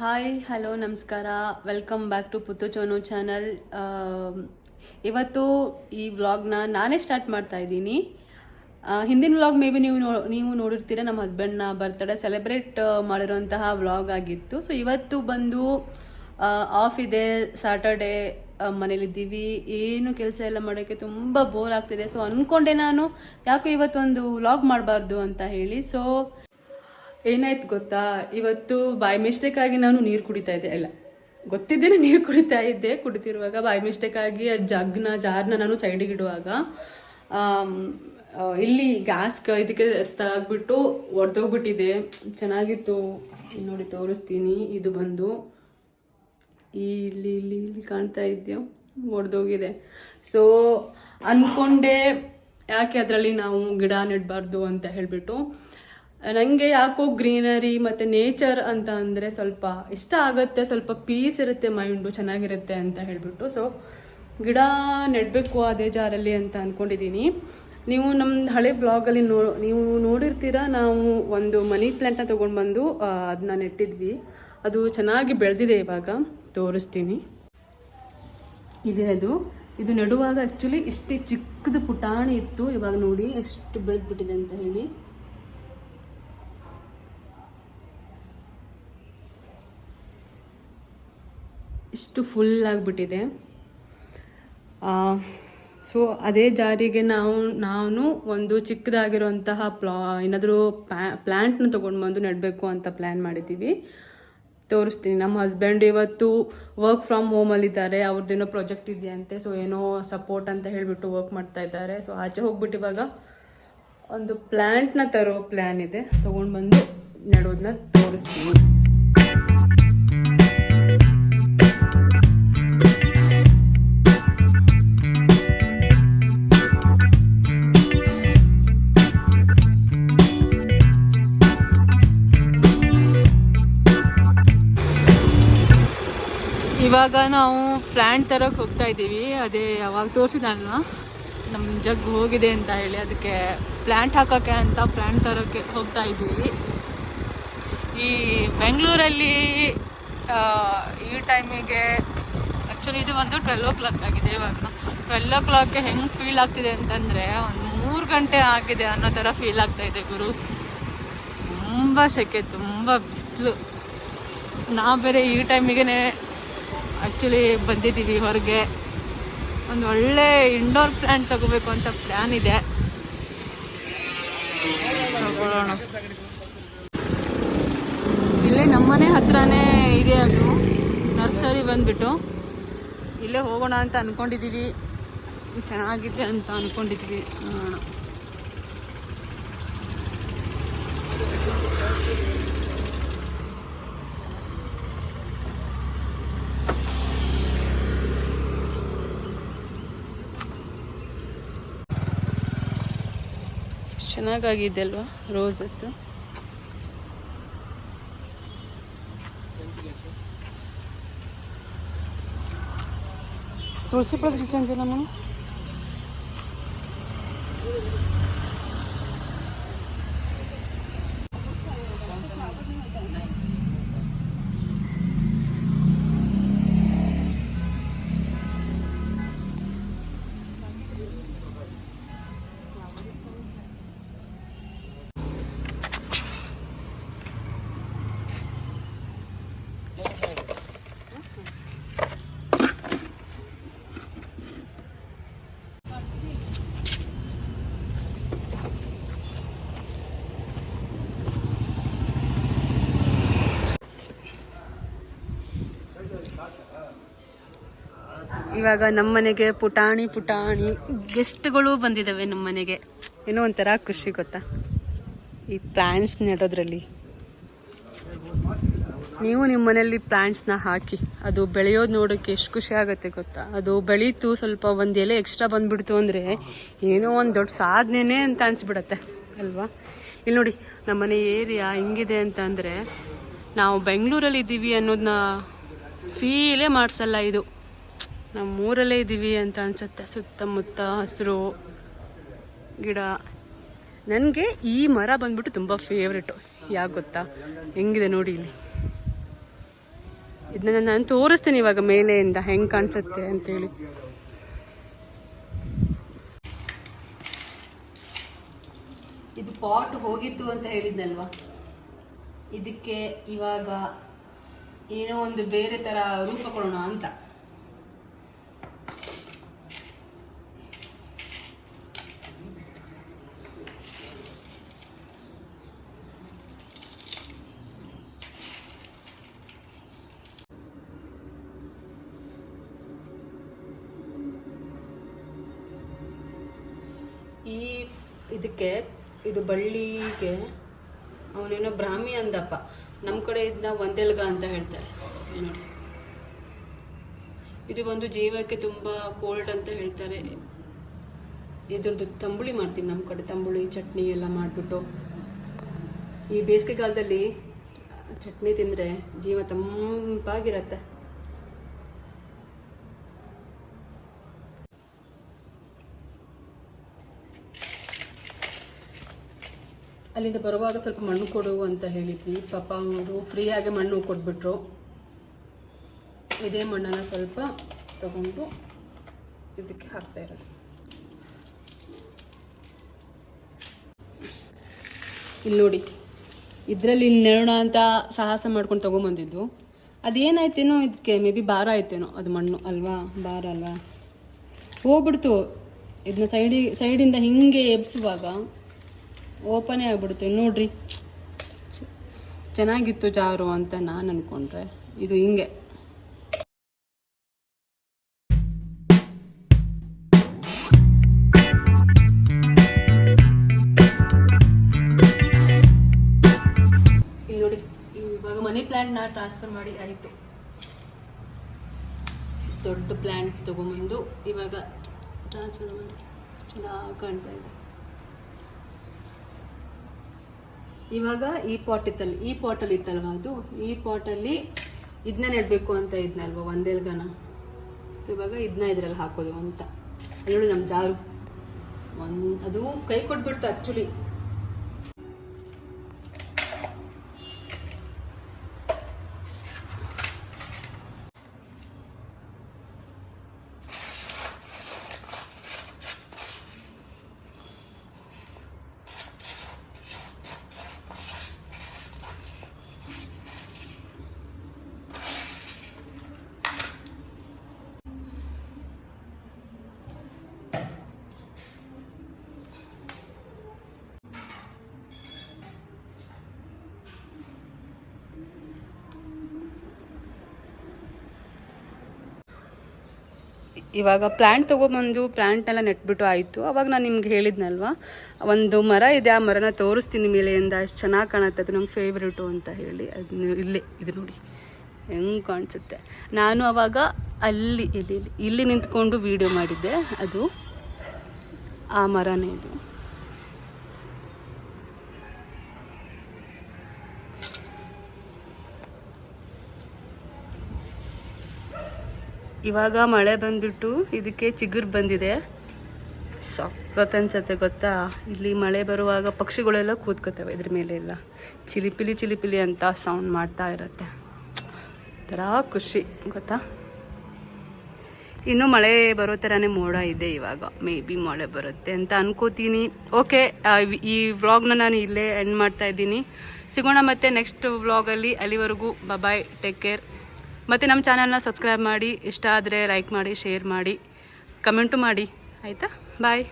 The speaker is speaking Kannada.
ಹಾಯ್ ಹಲೋ ನಮಸ್ಕಾರ. Welcome back to Puttu Chonu channel ಇವತ್ತು ಈ ವ್ಲಾಗ್ನ ನಾನೇ ಸ್ಟಾರ್ಟ್ ಮಾಡ್ತಾ ಇದ್ದೀನಿ. ಹಿಂದಿನ ವ್ಲಾಗ್ ಮೇ ಬಿ ನೀವು ನೀವು ನೋಡಿರ್ತೀರ, ನಮ್ಮ ಹಸ್ಬೆಂಡ್ನ ಬರ್ತ್ಡೇ ಸೆಲೆಬ್ರೇಟ್ ಮಾಡಿರೋಂತಹ ವ್ಲಾಗ್ ಆಗಿತ್ತು. ಸೊ ಇವತ್ತು ಬಂದು ಆಫ್ ಇದೆ. ಸ್ಯಾಟರ್ಡೇ ಮನೇಲಿದ್ದೀವಿ ಏನು ಕೆಲಸ ಎಲ್ಲ ಮಾಡೋಕ್ಕೆ ತುಂಬ ಬೋರ್ ಆಗ್ತಿದೆ. ಸೊ ಅಂದ್ಕೊಂಡೆ ನಾನು, ಯಾಕೋ ಇವತ್ತೊಂದು ವ್ಲಾಗ್ ಮಾಡಬಾರ್ದು ಅಂತ ಹೇಳಿ. ಸೊ ಏನಾಯ್ತು ಗೊತ್ತಾ? ಇವತ್ತು ಬೈ ಮಿಸ್ಟೇಕ್ ಆಗಿ ನಾನು ನೀರು ಕುಡಿತಾ ಇದ್ದೆ. ಅಲ್ಲ ಗೊತ್ತಿದ್ದೇನೆ ನೀರು ಕುಡಿತಾ ಇದ್ದೆ. ಕುಡಿತಿರುವಾಗ ಬೈ ಮಿಸ್ಟೇಕ್ ಆಗಿ ಆ ಜಗ್ನ, ಜಾರ್ನ ನಾನು ಸೈಡಿಗೆ ಇಡುವಾಗ ಇಲ್ಲಿ ಗ್ಯಾಸ್ ಇದಕ್ಕೆ ತಾಗ್ಬಿಟ್ಟು ಒಡೆದೋಗ್ಬಿಟ್ಟಿದೆ. ಚೆನ್ನಾಗಿತ್ತು. ನೋಡಿ ತೋರಿಸ್ತೀನಿ. ಇದು ಬಂದು ಇಲ್ಲಿ ಇಲ್ಲಿ ಇಲ್ಲಿ ಕಾಣ್ತಾ ಇದೆಯೋ? ಒಡೆದೋಗಿದೆ. ಸೊ ಅಂದ್ಕೊಂಡೆ ಯಾಕೆ ಅದರಲ್ಲಿ ನಾವು ಗಿಡ ನೆಡಬಾರ್ದು ಅಂತ ಹೇಳಿಬಿಟ್ಟು ನನಗೆ ಯಾಕೋ ಗ್ರೀನರಿ ಮತ್ತು ನೇಚರ್ ಅಂತ ಅಂದರೆ ಸ್ವಲ್ಪ ಇಷ್ಟ ಆಗುತ್ತೆ, ಸ್ವಲ್ಪ ಪೀಸ್ ಇರುತ್ತೆ ಮೈಂಡು, ಚೆನ್ನಾಗಿರುತ್ತೆ ಅಂತ ಹೇಳಿಬಿಟ್ಟು. ಸೊ ಗಿಡ ನೆಡಬೇಕು ಅದೇ ಜಾರಲ್ಲಿ ಅಂತ ಅಂದ್ಕೊಂಡಿದ್ದೀನಿ ನೀವು ನಮ್ಮ ಹಳೆ ವ್ಲಾಗಲ್ಲಿ ನೋ, ನೀವು ನೋಡಿರ್ತೀರ, ನಾವು ಒಂದು ಮನಿ ಪ್ಲ್ಯಾಂಟ್ನ ತೊಗೊಂಡು ಬಂದು ಅದನ್ನ ನೆಟ್ಟಿದ್ವಿ. ಅದು ಚೆನ್ನಾಗಿ ಬೆಳೆದಿದೆ ಇವಾಗ. ತೋರಿಸ್ತೀನಿ. ಇದೆ ಅದು. ಇದು ನೆಡುವಾಗ ಆ್ಯಕ್ಚುಲಿ ಇಷ್ಟೇ ಚಿಕ್ಕದು ಪುಟಾಣಿ ಇತ್ತು. ಇವಾಗ ನೋಡಿ, ಎಷ್ಟು ಬೆಳೆದ್ಬಿಟ್ಟಿದೆ ಅಂತ ಹೇಳಿ. ಇಷ್ಟು ಫುಲ್ ಆಗಿಬಿಟ್ಟಿದೆ. ಸೊ ಅದೇ ಜಾರಿಗೆ ನಾವು, ನಾನು ಒಂದು ಚಿಕ್ಕದಾಗಿರುವಂತಹ ಪ್ಲಾ, ಏನಾದರೂ ಪ್ಯಾ ಪ್ಲ್ಯಾಂಟ್ನ ತೊಗೊಂಡು ಬಂದು ನೆಡಬೇಕು ಅಂತ ಪ್ಲ್ಯಾನ್ ಮಾಡಿದ್ದೀವಿ. ತೋರಿಸ್ತೀನಿ. ನಮ್ಮ ಹಸ್ಬೆಂಡ್ ಇವತ್ತು ವರ್ಕ್ ಫ್ರಮ್ ಹೋಮಲ್ಲಿದ್ದಾರೆ ಅವ್ರದ್ದೇನೋ ಪ್ರಾಜೆಕ್ಟ್ ಇದೆಯಂತೆ ಸೊ ಏನೋ ಸಪೋರ್ಟ್ ಅಂತ ಹೇಳಿಬಿಟ್ಟು ವರ್ಕ್ ಮಾಡ್ತಾ ಇದ್ದಾರೆ. ಸೊ ಆಚೆ ಹೋಗ್ಬಿಟ್ಟು ಇವಾಗ ಒಂದು ಪ್ಲ್ಯಾಂಟ್ನ ತರೋ ಪ್ಲ್ಯಾನ್ ಇದೆ. ತೊಗೊಂಡು ಬಂದು ನೆಡೋದನ್ನ ತೋರಿಸ್ತೀನಿ. ಇವಾಗ ನಾವು ಪ್ಲ್ಯಾಂಟ್ ತರಕ್ಕೆ ಹೋಗ್ತಾ ಇದ್ದೀವಿ. ಅದೇ ಅವಾಗ ತೋರಿಸಿದಲ್ವ ನಮ್ಮ ಜಗ್ ಹೋಗಿದೆ ಅಂತ ಹೇಳಿ. ಅದಕ್ಕೆ ಪ್ಲ್ಯಾಂಟ್ ಹಾಕೋಕ್ಕೆ ಅಂತ ಪ್ಲ್ಯಾಂಟ್ ತರೋಕ್ಕೆ ಹೋಗ್ತಾ ಇದ್ದೀವಿ. ಈ ಬೆಂಗಳೂರಲ್ಲಿ ಈ ಟೈಮಿಗೆ ಆ್ಯಕ್ಚುಲಿ ಇದು ಒಂದು ಟ್ವೆಲ್ ಓ ಕ್ಲಾಕ್ ಆಗಿದೆ ಇವಾಗ. ಟ್ವೆಲ್ ಓ ಕ್ಲಾಕ್ಗೆ ಹೆಂಗೆ ಫೀಲ್ ಆಗ್ತಿದೆ ಅಂತಂದರೆ ಒಂದು ಮೂರು ಗಂಟೆ ಆಗಿದೆ ಅನ್ನೋ ಥರ ಫೀಲ್ ಆಗ್ತಾ ಇದೆ ಗುರು. ತುಂಬ ಸೆಕೆ, ತುಂಬ ಬಿಸಿಲು. ನಾ ಬೇರೆ ಈ ಟೈಮಿಗೆ ಆ್ಯಕ್ಚುಲಿ ಬಂದಿದ್ದೀವಿ ಹೊರಗೆ. ಒಂದು ಒಳ್ಳೆ ಇಂಡೋರ್ ಪ್ಲ್ಯಾಂಟ್ ತಗೋಬೇಕು ಅಂತ ಪ್ಲ್ಯಾನ್ ಇದೆ. ಇಲ್ಲೇ ನಮ್ಮನೆ ಹತ್ರನೇ ಇದೆ ಅದು. ನರ್ಸರಿ ಬಂದ್ಬಿಟ್ಟು. ಇಲ್ಲೇ ಹೋಗೋಣ ಅಂತ ಅಂದ್ಕೊಂಡಿದ್ದೀವಿ ಚೆನ್ನಾಗಿದೆ ಅಂತ ಅಂದ್ಕೊಂಡಿದ್ವಿ ನೋಡೋಣ. ಚೆನ್ನಾಗಾಗಿದೆ ಅಲ್ವಾ ರೋಸಸ್ ತುಳಸಿ ಚಂಚಲ మనం ಇವಾಗ ನಮ್ಮನೆಗೆ ಪುಟಾಣಿ ಪುಟಾಣಿ. ಗೆಸ್ಟ್ಗಳು ಬಂದಿದ್ದಾವೆ ನಮ್ಮನೆಗೆ. ಏನೋ ಒಂಥರ ಖುಷಿ ಗೊತ್ತಾ? ಈ ಪ್ಲ್ಯಾಂಟ್ಸ್ ನೆಡೋದ್ರಲ್ಲಿ. ನೀವು ನಿಮ್ಮ ಮನೆಯಲ್ಲಿ ಪ್ಲ್ಯಾಂಟ್ಸ್ನ ಹಾಕಿ ಅದು ಬೆಳೆಯೋದು ನೋಡೋಕ್ಕೆ ಎಷ್ಟು ಖುಷಿ ಆಗುತ್ತೆ ಗೊತ್ತಾ? ಅದು ಬೆಳೀತು ಸ್ವಲ್ಪ ಒಂದು ಎಲೆ ಎಕ್ಸ್ಟ್ರಾ ಬಂದ್ಬಿಡ್ತು ಅಂದರೆ ಏನೋ ಒಂದು ದೊಡ್ಡ ಸಾಧನೆನೇ ಅಂತ ಅನಿಸ್ಬಿಡತ್ತೆ ಅಲ್ವಾ? ಇಲ್ಲಿ ನೋಡಿ ನಮ್ಮನೆ ಏರಿಯಾ ಹೆಂಗಿದೆ ಅಂತ ಅಂದರೆ ನಾವು ಬೆಂಗಳೂರಲ್ಲಿ ಇದ್ದೀವಿ ಅನ್ನೋದನ್ನ ಫೀಲೇ ಮಾಡಿಸಲ್ಲ ಇದು. ನಮ್ಮ ಊರಲ್ಲೇ ಇದ್ದೀವಿ ಅಂತ ಅನ್ಸುತ್ತೆ. ಸುತ್ತಮುತ್ತ ಹಸಿರು, ಗಿಡ. ನನಗೆ ಈ ಮರ ಬಂದ್ಬಿಟ್ಟು ತುಂಬ ಫೇವ್ರೇಟು ಯಾಕೆ ಗೊತ್ತಾ? ಹೆಂಗಿದೆ ನೋಡಿ ಇಲ್ಲಿ. ಇದನ್ನ ನಾನು ತೋರಿಸ್ತೀನಿ ಇವಾಗ ಮೇಲೆಯಿಂದ ಹೆಂಗೆ ಕಾಣಿಸುತ್ತೆ ಅಂತೇಳಿ. ಇದು ಪಾಟ್ ಹೋಗಿತ್ತು ಅಂತ ಹೇಳಿದ್ನಲ್ವಾ? ಇದಕ್ಕೆ ಇವಾಗ ಏನೋ ಒಂದು ಬೇರೆ ತರ ರೂಪ ಕೊಡೋಣ ಅಂತ. ಇದಕ್ಕೆ, ಇದು ಬಳ್ಳಿಗೆ ಅವನೇನೋ ಬ್ರಾಹ್ಮಿ ಅಂದಪ್ಪ. ನಮ್ಮ ಕಡೆ ಇದನ್ನ ಒಂದೆಲ್ಗ ಅಂತ ಹೇಳ್ತಾರೆ. ನೋಡಿ. ಇದು ಒಂದು ಜೀವಕ್ಕೆ ತುಂಬ ಕೋಲ್ಡ್ ಅಂತ ಹೇಳ್ತಾರೆ. ಇದ್ರದ್ದು ತಂಬುಳಿ ಮಾಡ್ತೀನಿ ನಮ್ಮ ಕಡೆ, ತಂಬುಳಿ, ಚಟ್ನಿ ಎಲ್ಲ ಮಾಡಿಬಿಟ್ಟು. ಈ ಬೇಸಿಗೆಗಾಲದಲ್ಲಿ ಚಟ್ನಿ ತಿಂದರೆ ಜೀವ ತಂಪಾಗಿರತ್ತೆ. ಅಲ್ಲಿಂದ ಬರುವಾಗ ಸ್ವಲ್ಪ ಮಣ್ಣು ಕೊಡು ಅಂತ ಹೇಳಿದ್ವಿ. ಪಾಪ ಅವರು ಫ್ರೀಯಾಗಿ ಮಣ್ಣು ಕೊಟ್ಬಿಟ್ರು. ಇದೇ ಮಣ್ಣನ್ನು ಸ್ವಲ್ಪ ತಗೊಂಡು ಇದಕ್ಕೆ ಹಾಕ್ತಾ ಇರೋದು. ಇಲ್ಲಿ ನೋಡಿ, ಇದರಲ್ಲಿ ಇಲ್ಲಿ ನೆರೋಣ ಅಂತ ಸಾಹಸ ಮಾಡ್ಕೊಂಡು ತೊಗೊಂಬಂದಿದ್ದು. ಅದೇನಾಯ್ತೇನೋ ಇದಕ್ಕೆ ಮೇ ಬಿ ಭಾರ ಆಯ್ತೇನೋ, ಅದು ಮಣ್ಣು ಅಲ್ವಾ, ಭಾರ ಅಲ್ವಾ? ಹೋಗ್ಬಿಡ್ತು. ಇದನ್ನ ಸೈಡಿ ಸೈಡಿಂದ ಹಿಂಗೆ ಎಬ್ಸುವಾಗ ಓಪನೇ ಆಗ್ಬಿಡುತ್ತೆ. ನೋಡ್ರಿ. ಚೆನ್ನಾಗಿತ್ತು ಜಾರು ಅಂತ ನಾನು ಅನ್ಕೊಂಡ್ರೆ. ಇದು ಹಿಂಗೆ. ಇಲ್ಲಿ ನೋಡಿ, ಇವಾಗ ಮನಿ ಪ್ಲ್ಯಾಂಟ್ನ ಟ್ರಾನ್ಸ್ಫರ್ ಮಾಡಿ ಆಯಿತು. ದೊಡ್ಡ ಪ್ಲ್ಯಾಂಟ್ ತೊಗೊಂಬಂದು ಇವಾಗ ಟ್ರಾನ್ಸ್ಫರ್ ಮಾಡಿ. ಚೆನ್ನಾಗಿ ಕಾಣ್ತಾ ಇದೆ. ಇವಾಗ ಈ ಪಾಟ್ ಇತ್ತಲ್ಲ ಈ ಪಾಟಲ್ಲಿ ಇತ್ತಲ್ವ ಅದು? ಈ ಪಾಟಲ್ಲಿ ಇದನ್ನ ನೆಡಬೇಕು ಅಂತ ಇದ್ನಲ್ವ ಒಂದೆಲ್ಗನ ಸೊ ಇವಾಗ ಇದನ್ನ ಇದ್ರಲ್ಲಿ ಹಾಕೋದು ಅಂತ. ಅಲ್ಲಿ ನೋಡಿ ನಮ್ಮ ಜಾರು. ಒಂದು ಅದು ಕೈ ಕೊಟ್ಬಿಡ್ತು ಆ್ಯಕ್ಚುಲಿ ಇವಾಗ ಪ್ಲ್ಯಾಂಟ್ ತೊಗೊಬಂದು ಪ್ಲ್ಯಾಂಟ್ನೆಲ್ಲ ನೆಟ್ಬಿಟ್ಟು ಆಯಿತು. ಅವಾಗ ನಾನು ನಿಮ್ಗೆ ಹೇಳಿದ್ನಲ್ವಾ, ಒಂದು ಮರ ಇದೆ, ಆ ಮರನ ತೋರಿಸ್ತೀನಿ ಮೇಲೆಯಿಂದ ಅಷ್ಟು ಚೆನ್ನಾಗಿ ಕಾಣುತ್ತೆ ಅದು ನಮ್ಮ ಫೇವ್ರೇಟು ಅಂತ ಹೇಳಿ. ಅದನ್ನ ಇಲ್ಲೇ, ಇದು ನೋಡಿ. ಹೆಂಗೆ ಕಾಣಿಸುತ್ತೆ. ನಾನು ಅವಾಗ ಅಲ್ಲಿ, ಇಲ್ಲಿ ಇಲ್ಲಿ ನಿಂತ್ಕೊಂಡು ವೀಡಿಯೋ ಮಾಡಿದ್ದೆ. ಅದು ಆ ಮರನೇ ಇದು ಇವಾಗ ಮಳೆ ಬಂದ್ಬಿಟ್ಟು ಇದಕ್ಕೆ ಚಿಗುರು ಬಂದಿದೆ. ಸಖತ್ ಅನ್ಸತ್ತೆ ಗೊತ್ತಾ? ಇಲ್ಲಿ ಮಳೆ ಬರುವಾಗ ಪಕ್ಷಿಗಳೆಲ್ಲ ಕೂತ್ಕೋತವೆ ಇದ್ರ ಮೇಲೆ ಎಲ್ಲ. ಚಿಲಿಪಿಲಿ ಚಿಲಿಪಿಲಿ ಅಂತ ಸೌಂಡ್ ಮಾಡ್ತಾ ಇರುತ್ತೆ. ಒಂಥರ ಖುಷಿ, ಗೊತ್ತಾ? ಇನ್ನು ಮಳೆ ಬರೋ ಥರನೇ ಮೋಡ ಇದೆ ಇವಾಗ. ಮೇ ಬಿ ಮಳೆ ಬರುತ್ತೆ ಅಂತ ಅನ್ಕೋತೀನಿ. ಓಕೆ ಈ ವ್ಲಾಗ್ನ ನಾನು ಇಲ್ಲೇ ಎಂಡ್ ಮಾಡ್ತಾ ಇದ್ದೀನಿ. ಸಿಗೋಣ ಮತ್ತೆ ನೆಕ್ಸ್ಟ್ ವ್ಲಾಗಲ್ಲಿ ಅಲ್ಲಿವರೆಗೂ ಬಾಯ್ ಟೇಕ್ ಕೇರ್ ಮತ್ತು ನಮ್ಮ ಚಾನಲ್ನ ಸಬ್ಸ್ಕ್ರೈಬ್ ಮಾಡಿ, ಇಷ್ಟ ಆದರೆ ಲೈಕ್ ಮಾಡಿ ಶೇರ್ ಮಾಡಿ ಕಮೆಂಟು ಮಾಡಿ. ಆಯಿತಾ? ಬಾಯ್